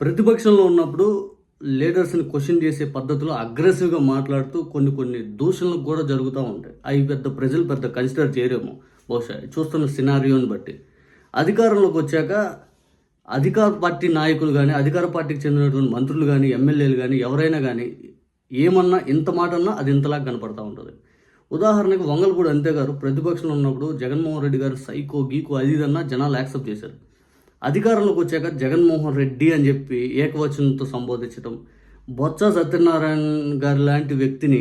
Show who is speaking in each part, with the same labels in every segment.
Speaker 1: ప్రతిపక్షంలో ఉన్నప్పుడు లీడర్స్ని క్వశ్చన్ చేసే పద్ధతిలో అగ్రెసివ్గా మాట్లాడుతూ కొన్ని కొన్ని దూషణలు కూడా జరుగుతూ ఉంటాయి. అవి పెద్ద ప్రజలు పెద్ద కన్సిడర్ చేయరేమో. బహుశా చూస్తున్న సినారియోని బట్టి. అధికారంలోకి వచ్చాక అధికార పార్టీ నాయకులు కానీ అధికార పార్టీకి చెందినటువంటి మంత్రులు కానీ ఎమ్మెల్యేలు కానీ ఎవరైనా కానీ ఏమన్నా ఇంత మాట అన్నా అది ఇంతలా కనపడతా ఉంటుంది. ఉదాహరణకు వంగలపూడి అంతేగారు ప్రతిపక్షంలో ఉన్నప్పుడు జగన్మోహన్ రెడ్డి గారు సైకో గీకో అది ఇదన్నా జనాలు యాక్సెప్ట్ చేశారు. అధికారంలోకి వచ్చాక జగన్మోహన్ రెడ్డి అని చెప్పి ఏకవచనంతో సంబోధించడం బొత్స సత్యనారాయణ గారి లాంటి వ్యక్తిని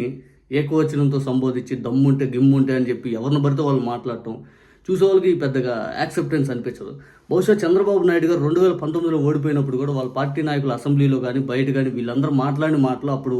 Speaker 1: ఏకవచనంతో సంబోధించి దమ్ముంటే గిమ్ముంటే అని చెప్పి ఎవరిని పడితే వాళ్ళు మాట్లాడటం చూసే వాళ్ళకి పెద్దగా యాక్సెప్టెన్స్ అనిపించదు. బహుశా చంద్రబాబు నాయుడు గారు రెండు వేల పంతొమ్మిదిలో ఓడిపోయినప్పుడు కూడా వాళ్ళ పార్టీ నాయకులు అసెంబ్లీలో కానీ బయట కానీ వీళ్ళందరూ మాట్లాడిన మాటలు అప్పుడు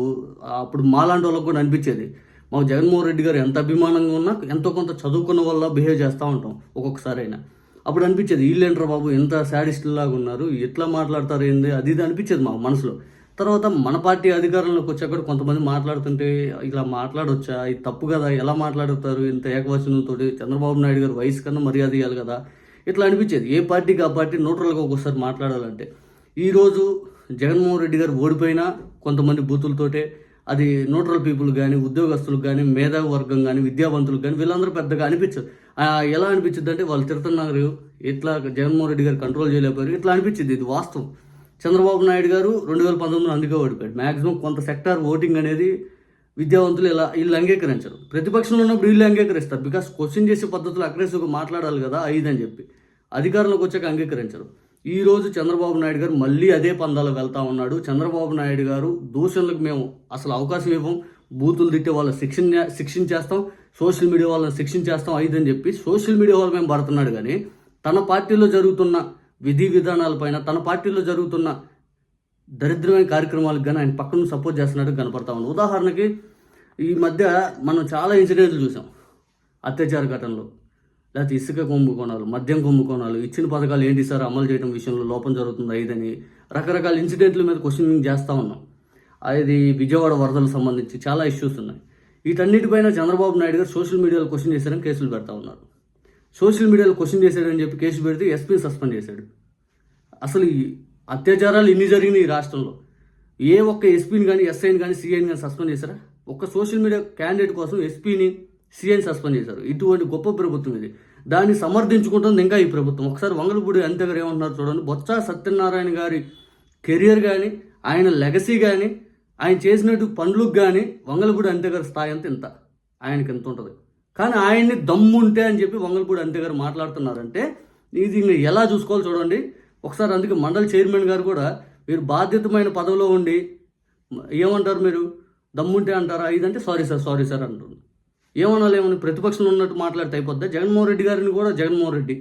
Speaker 1: అప్పుడు మాలాంటి వాళ్ళకు కూడా అనిపించేది. మాకు జగన్మోహన్ రెడ్డి గారు ఎంత అభిమానంగా ఉన్నా ఎంతో కొంత చదువుకున్న వల్ల బిహేవ్ చేస్తూ ఉంటాం ఒక్కొక్కసారైనా. అప్పుడు అనిపించేది వీళ్ళేంట్రా బాబు ఎంత శాడిస్ట్ లాగా ఉన్నారు ఎట్లా మాట్లాడతారు ఏంది? అది ఇది అనిపించేది మా మనసులో. తర్వాత మన పార్టీ అధికారంలోకి వచ్చాక కొంతమంది మాట్లాడుతుంటే ఇలా మాట్లాడొచ్చా? ఇది తప్పు కదా? ఎలా మాట్లాడుతారు? ఇంత ఏకవచనంతో చంద్రబాబు నాయుడు గారు వయసు కన్నా మర్యాద ఇవ్వాలి కదా? ఇట్లా అనిపించేది. ఏ పార్టీకి ఆ పార్టీ న్యూట్రల్గా ఒక్కోసారి మాట్లాడాలంటే. ఈరోజు జగన్మోహన్ రెడ్డి గారు ఓడిపోయినా కొంతమంది బూతులతోటే అది న్యూట్రల్ పీపుల్ కానీ ఉద్యోగస్తులకు కానీ మేధావి వర్గం కానీ విద్యావంతులకు కానీ వీళ్ళందరూ పెద్దగా అనిపించదు. ఎలా అనిపించింది అంటే వాళ్ళు తిడుతున్నారు ఇట్లా జగన్మోహన్ రెడ్డి గారు కంట్రోల్ చేయలేకపోయారు ఇట్లా అనిపించింది ఇది వాస్తవం. చంద్రబాబు నాయుడు గారు రెండు వేల పంతొమ్మిదిలో అందుకే ఓడిపోయాడు. మ్యాక్సిమం కొంత సెక్టార్ ఓటింగ్ అనేది విద్యావంతులు ఇలా వీళ్ళు అంగీకరించరు. ప్రతిపక్షంలో ఉన్నప్పుడు వీళ్ళు అంగీకరిస్తారు బికాస్ క్వశ్చన్ చేసే పద్ధతులు అగ్రెసివ్గా మాట్లాడాలి కదా ఐదని చెప్పి. అధికారంలోకి వచ్చాక అంగీకరించరు. ఈరోజు చంద్రబాబు నాయుడు గారు మళ్ళీ అదే పందాలు వెళ్తా ఉన్నాడు. చంద్రబాబు నాయుడు గారు దూషణలకు మేము అసలు అవకాశం ఇవ్వం. బూతులు తిట్టే వాళ్ళని శిక్షణ శిక్షించేస్తాం. సోషల్ మీడియా వాళ్ళని శిక్షించేస్తాం ఐదని చెప్పి సోషల్ మీడియా వాళ్ళు మేము పడుతున్నాడు కానీ తన పార్టీలో జరుగుతున్న విధి విధానాలపైన తన పార్టీలో జరుగుతున్న దరిద్రమైన కార్యక్రమాలకు కానీ ఆయన పక్కన సపోర్ట్ చేస్తున్నట్టు కనపడతా ఉంది ఉదాహరణకి ఈ మధ్య మనం చాలా ఇన్సిడెంట్లు చూసాం. అత్యాచార ఘటనలు. లేకపోతే ఇసుక కుంభకోణాలు మద్యం కుంభకోణాలు ఇచ్చిన పథకాలు ఏంటి సార్ అమలు చేయడం విషయంలో లోపం జరుగుతుంది ఐదని రకరకాల ఇన్సిడెంట్ల మీద క్వశ్చనింగ్ చేస్తూ ఉన్నాం. అది విజయవాడ వరదలకు సంబంధించి చాలా ఇష్యూస్ ఉన్నాయి. వీటన్నిటిపైన చంద్రబాబు నాయుడు గారు సోషల్ మీడియాలో క్వశ్చన్ చేశారని కేసులు పెడతా ఉన్నారు. సోషల్ మీడియాలో క్వశ్చన్ చేశాడని చెప్పి కేసు పెడితే ఎస్పీని సస్పెండ్ చేశాడు. అసలు ఈ అత్యాచారాలు ఇన్ని జరిగినాయి ఈ రాష్ట్రంలో? ఏ ఒక్క ఎస్పీని కానీ ఎస్ఐని కానీ సిఐని కానీ సస్పెండ్ చేశారా? ఒక్క సోషల్ మీడియా క్యాండిడేట్ కోసం ఎస్పీని సిఐని సస్పెండ్ చేశారు. ఇటువంటి గొప్ప ప్రభుత్వం ఇది. దాన్ని సమర్థించుకుంటుంది ఇంకా ఈ ప్రభుత్వం. ఒకసారి వంగలపూడి అంతే గారు ఏమంటున్నారు చూడండి. బొత్స సత్యనారాయణ గారి కెరియర్ కానీ ఆయన లెగసీ కానీ ఆయన చేసినట్టు పనులకు కానీ వంగలపూడి అంతే గారి స్థాయి అంత ఇంత. ఆయనకి ఎంత ఉంటుంది. కానీ ఆయన్ని దమ్ముంటే అని చెప్పి వంగలపూడి అంతే గారు మాట్లాడుతున్నారంటే ఇది ఎలా చూసుకోవాలి చూడండి. ఒకసారి అందుకే మండలి చైర్మన్ గారు కూడా మీరు బాధ్యతమైన పదవిలో ఉండి ఏమంటారు మీరు? దమ్ముంటే అంటారా? ఇదంటే సారీ సార్ సారీ సార్ అంటున్నారు. ఏమనాలి ఏమని ప్రతిపక్షంలో ఉన్నట్టు మాట్లాడితే అయిపోద్దా? జగన్మోహన్ రెడ్డి గారిని కూడా జగన్మోహన్ రెడ్డి.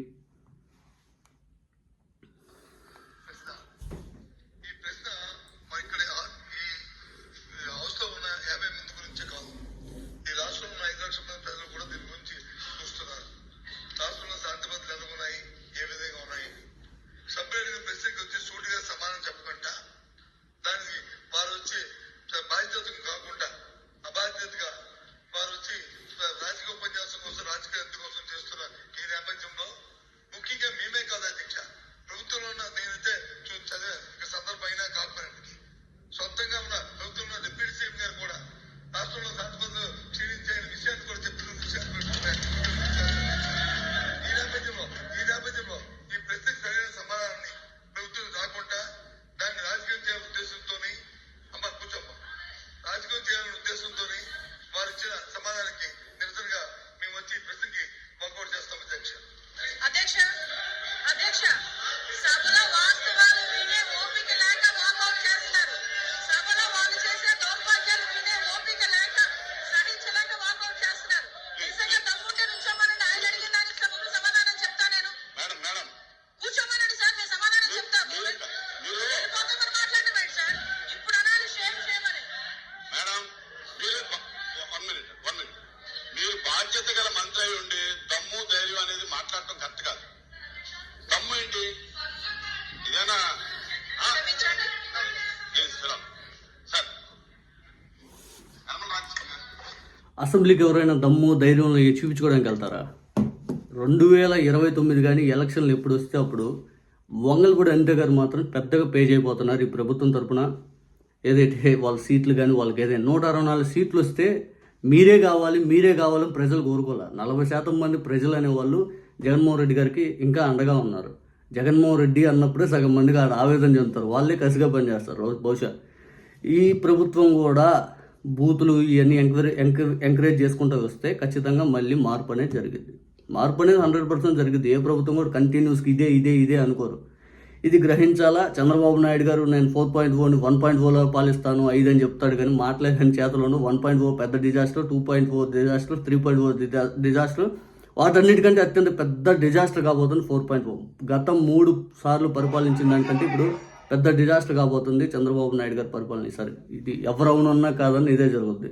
Speaker 2: Russia.
Speaker 1: అసెంబ్లీకి ఎవరైనా దమ్ము ధైర్యం చూపించుకోవడానికి వెళ్తారా? రెండు వేల ఇరవై తొమ్మిది కానీ ఎలక్షన్లు ఎప్పుడు వస్తే అప్పుడు వంగల్గూడ అనిత గారు మాత్రం పెద్దగా పే చేయబోతున్నారు ఈ ప్రభుత్వం తరఫున ఏదైతే వాళ్ళ సీట్లు కానీ వాళ్ళకి ఏదైనా నూట అరవై నాలుగు సీట్లు వస్తే మీరే కావాలి మీరే కావాలని ప్రజలు కోరుకోవాలి? నలభై శాతం మంది ప్రజలు అనేవాళ్ళు జగన్మోహన్ రెడ్డి గారికి ఇంకా అండగా ఉన్నారు. జగన్మోహన్ రెడ్డి అన్నప్పుడే సగం మందికి ఆడ ఆవేదన చెందుతారు. వాళ్ళే కసిగా పనిచేస్తారు. రోజు బహుశా ఈ ప్రభుత్వం కూడా బూతులు ఇవన్నీ ఎంకరేజ్ ఎంకరేజ్ చేసుకుంటూ వస్తే ఖచ్చితంగా మళ్ళీ మార్పు అనేది జరిగింది మార్పు అనేది హండ్రెడ్ పర్సెంట్ జరిగింది ఏ ప్రభుత్వం కూడా కంటిన్యూస్కి ఇదే ఇదే ఇదే అనుకోరు. ఇది గ్రహించాలా? చంద్రబాబు నాయుడు గారు నేను ఫోర్ పాయింట్ ఫోర్ని వన్ పాయింట్ ఫోర్లో పాలిస్తాను ఐదు అని చెప్తాడు కానీ మాట్లాడని చేతలోను వన్ పాయింట్ ఫోర్ పెద్ద disaster two point four disaster three point four disaster వాటన్నిటికంటే అత్యంత పెద్ద డిజాస్టర్ కాబోతుంది ఫోర్ పాయింట్ ఫోర్ గతం మూడు సార్లు పరిపాలించిన దానికంటే ఇప్పుడు పెద్ద డిజాస్టర్ కాబోతుంది. చంద్రబాబు నాయుడు గారి పరిపాలన ఈసారి. ఇది ఎవరు కాదని ఇదే జరుగుద్ది.